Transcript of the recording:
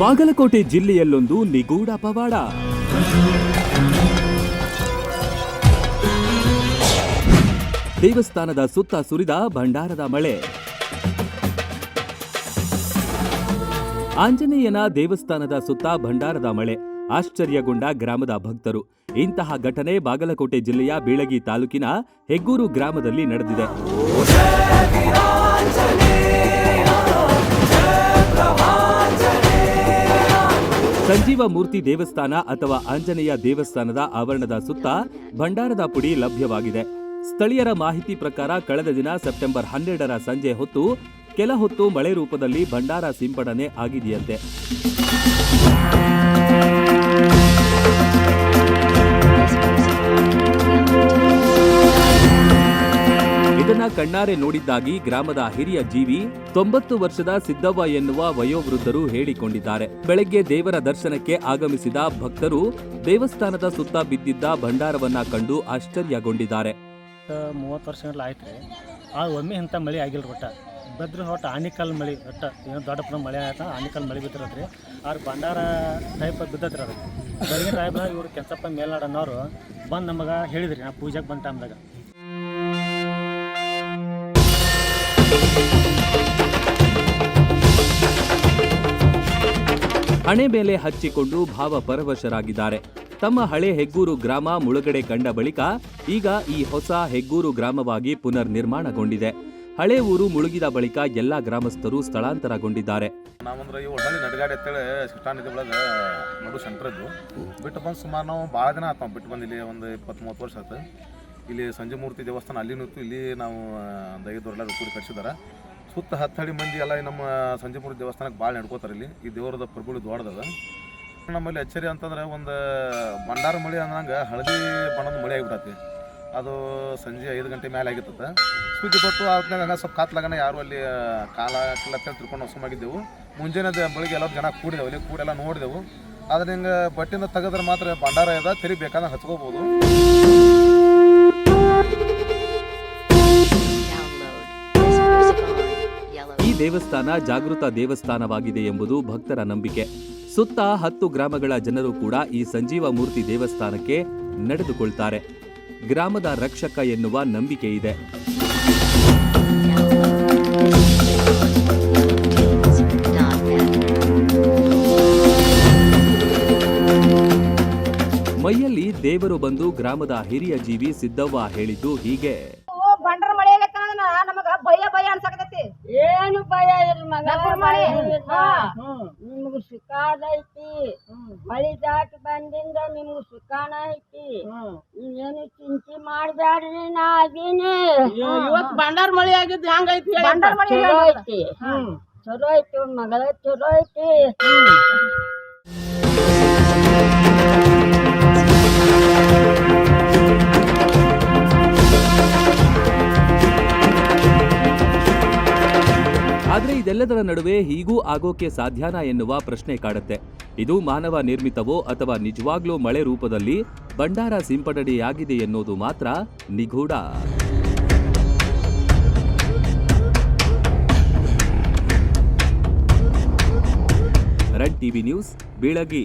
ಬಾಗಲಕೋಟೆ ಜಿಲ್ಲೆಯಲ್ಲೊಂದು ನಿಗೂಢ ಪವಾಡ. ದೇವಸ್ಥಾನದ ಸುತ್ತ ಸುರಿದ ಭಂಡಾರದ ಮಳೆ. ಆಂಜನೇಯನ ದೇವಸ್ಥಾನದ ಸುತ್ತ ಭಂಡಾರದ ಮಳೆ. ಆಶ್ಚರ್ಯಗೊಂಡ ಗ್ರಾಮದ ಭಕ್ತರು. ಇಂತಹ ಘಟನೆ ಬಾಗಲಕೋಟೆ ಜಿಲ್ಲೆಯ ಬೀಳಗಿ ತಾಲೂಕಿನ ಹೆಗ್ಗೂರು ಗ್ರಾಮದಲ್ಲಿ ನಡೆದಿದೆ. ಸಂಜೀವ ಮೂರ್ತಿ ದೇವಸ್ಥಾನ ಅಥವಾ ಆಂಜನೇಯ ದೇವಸ್ಥಾನದ ಆವರಣದ ಸುತ್ತ ಭಂಡಾರದ ಪುಡಿ ಲಭ್ಯವಾಗಿದೆ. ಸ್ಥಳೀಯರ ಮಾಹಿತಿ ಪ್ರಕಾರ ಕಳೆದ ದಿನ ಸೆಪ್ಟೆಂಬರ್ ಹನ್ನೆರಡರ ಸಂಜೆ ಹೊತ್ತು ಕೆಲ ಹೊತ್ತು ಮಳೆ ರೂಪದಲ್ಲಿ ಭಂಡಾರ ಸಿಂಪಡಣೆ ಆಗಿದೆಯಂತೆ. ಕಣ್ಣಾರೆ ನೋಡಿದ್ದಾಗಿ ಗ್ರಾಮದ ಹಿರಿಯ ಜೀವಿ ತೊಂಬತ್ತು ವರ್ಷದ ಸಿದ್ದವ್ವ ಎನ್ನುವ ವಯೋವೃದ್ಧರು ಹೇಳಿಕೊಂಡಿದ್ದಾರೆ. ಬೆಳಗ್ಗೆ ದೇವರ ದರ್ಶನಕ್ಕೆ ಆಗಮಿಸಿದ ಭಕ್ತರು ದೇವಸ್ಥಾನದ ಸುತ್ತ ಬಿದ್ದಿದ್ದ ಭಂಡಾರವನ್ನ ಕಂಡು ಆಶ್ಚರ್ಯಗೊಂಡಿದ್ದಾರೆ. ಮೂವತ್ತು ವರ್ಷಗಳ ಆಯ್ತು ಆ ಒಮ್ಮೆ ಇಂಥ ಮಳೆ ಆಗಿಲ್ಲ ಒಟ್ಟ ಬದ್ರ ಒಟ್ಟು ಆನಿಕಲ್ ಮಳೆ ಒಟ್ಟ ಏನೋ ದೊಡ್ಡ ಪ್ರಮಾಣ ಮಳೆ ಆಯ್ತು, ಆನಿಕಲ್ ಮಳೆ ಬಿದ್ದಿರತ್ರಿ ಅವ್ರ ಭಂಡಾರ ಟೈಪ್ ಬಿದ್ದತ್ರಿ ಅದು. ಬೆಳಗಿನ ಇವರು ಕೆಂಚಪ್ಪ ಮೇಲ್ನಾಡನ್ನೋರು ಬಂದು ನಮಗೆ ಹೇಳಿದ್ರಿ ನಾ ಪೂಜೆಗೆ ಬಂದ ಟೈಮ್ದಾಗ ಹಣೆ ಮೇಲೆ ಹಚ್ಚಿಕೊಂಡು ಭಾವ ಪರವಶರಾಗಿದ್ದಾರೆ. ತಮ್ಮ ಹಳೆ ಹೆಗ್ಗೂರು ಗ್ರಾಮ ಮುಳುಗಡೆ ಕಂಡ ಬಳಿಕ ಈಗ ಈ ಹೊಸ ಹೆಗ್ಗೂರು ಗ್ರಾಮವಾಗಿ ಪುನರ್ ನಿರ್ಮಾಣಗೊಂಡಿದೆ ಹಳೆ ಊರು ಮುಳುಗಿದ ಬಳಿಕ ಎಲ್ಲಾ ಗ್ರಾಮಸ್ಥರು ಸ್ಥಳಾಂತರಗೊಂಡಿದ್ದಾರೆ. ನಾವಂದ್ರೆ ಈ ಬಿಟ್ಟು ಬಂದು ಸುಮಾರು ನಾವು ಭಾಳ ದಿನ ಆತು ಬಿಟ್ಟು ಬಂದಿಲ್ಲಿ ಒಂದು ಇಪ್ಪತ್ತು ಮೂವತ್ತು ವರ್ಷ ಆಯ್ತು ಇಲ್ಲಿ ಸಂಜೆ ಮೂರ್ತಿ ದೇವಸ್ಥಾನ ಅಲ್ಲಿನೂ ಇತ್ತು ಇಲ್ಲಿ ನಾವು ಒಂದು ಎಲ್ಲರೂ ಕೂಡಿ ಕಟ್ಸಿದ್ದಾರೆ ಸುತ್ತ ಹತ್ತು ಹಡಿ ಮಂದಿ ಎಲ್ಲ ನಮ್ಮ ಸಂಜೆ ಮೂರ್ತಿ ದೇವಸ್ಥಾನಕ್ಕೆ ಭಾಳ ನಡ್ಕೋತಾರೆ ಇಲ್ಲಿ. ಈ ದೇವರದ ಪ್ರಭುಗಳು ದೊಡ್ಡದದ ನಮ್ಮಲ್ಲಿ ಅಚ್ಚರಿ ಅಂತಂದ್ರೆ ಒಂದು ಭಂಡಾರ ಮಳೆ ಅನ್ನಂಗೆ ಹಳದಿ ಬಣ್ಣದ ಮಳೆ ಆಗಿಬಿಡತ್ತೆ ಅದು ಸಂಜೆ ಐದು ಗಂಟೆ ಮೇಲೆ ಆಗಿರ್ತದೆ ಸುದ್ದಿ ಬತ್ತು ಆದ್ಮೇಲೆ ಸ್ವಲ್ಪ ಕಾತ್ಲಾಗನ ಯಾರು ಅಲ್ಲಿ ಕಾಲ ಕಿಲ್ಲತ್ತ ತಿಳ್ಕೊಂಡು ಹೊಸಮಾಗಿದ್ದೆವು ಮುಂಜಾನೆ ಬೆಳಿಗ್ಗೆ ಎಲ್ಲರೂ ಜನ ಕೂಡಿದೆವು, ಅಲ್ಲಿ ಕೂಡೆಲ್ಲ ನೋಡಿದೆವು. ಆದ್ರೆ ಹಿಂಗೆ ಬಟ್ಟಿಂದ ತೆಗೆದ್ರೆ ಮಾತ್ರ ಭಂಡಾರ ಇದೆ ತೆರಿ ಬೇಕಾದ್ರೆ ಹಚ್ಕೋಬೋದು. ಈ ದೇವಸ್ಥಾನ ಜಾಗೃತ ದೇವಸ್ಥಾನವಾಗಿದೆ ಎಂಬುದು ಭಕ್ತರ ನಂಬಿಕೆ. ಸುತ್ತ ಹತ್ತು ಗ್ರಾಮಗಳ ಜನರು ಕೂಡ ಈ ಸಂಜೀವ ಮೂರ್ತಿ ದೇವಸ್ಥಾನಕ್ಕೆ ನಡೆದುಕೊಳ್ತಾರೆ. ಗ್ರಾಮದ ರಕ್ಷಕ ಎನ್ನುವ ನಂಬಿಕೆ ಇದೆ. ದೇವರು ಬಂದು ಗ್ರಾಮದ ಹಿರಿಯ ಜೀವಿ ಸಿದ್ದವ್ವ ಹೇಳಿದ್ದು ಹೀಗೆ. ಬಂಡರ ಮಳೆ ನಮಗ ಭಯ ಭಯ ಅನ್ಸಕತೈತಿ ಏನು ಭಯ ಇಲ್ಲ ಮಗ ನಕ್ಕುರ್ ಮಳೆ. ಹಾ. ನಿಮ್ಗ ಸುಖಾದೈತಿ ಮಳಿ ದಾಟಿ ಬಂದಿಂದ ನಿಮ್ಗ ಸುಖಾನ ಐತಿ. ನೀವೇನು ಚಿಂತೆ ಮಾಡ್ಬ್ಯಾಡ್ರಿ ನಾ ಅದೀನಿ. ಇವತ್ ಬಂಡಾರ ಮಳಿ ಆಗಿದ್ದು ಹೆಂಗೈತಿ ಬಂಡಾರ ಬಂಡರ ಮಳೆ ಚಲೋ ಐತಿ. ಚಲೋ ಐತಿ ಮಗಳ ಚಲೋ ಐತಿ. ಇದೆಲ್ಲದರ ನಡುವೆ ಹೀಗೂ ಆಗೋಕೆ ಸಾಧ್ಯನಾ ಎನ್ನುವ ಪ್ರಶ್ನೆ ಕಾಡುತ್ತೆ. ಇದು ಮಾನವ ನಿರ್ಮಿತವೋ ಅಥವಾ ನಿಜವಾಗ್ಲೂ ಮಳೆ ರೂಪದಲ್ಲಿ ಭಂಡಾರ ಸಿಂಪಡಣೆಯಾಗಿದೆ ಎನ್ನುವುದು ಮಾತ್ರ ನಿಗೂಢ. Run TV news, Bilagi.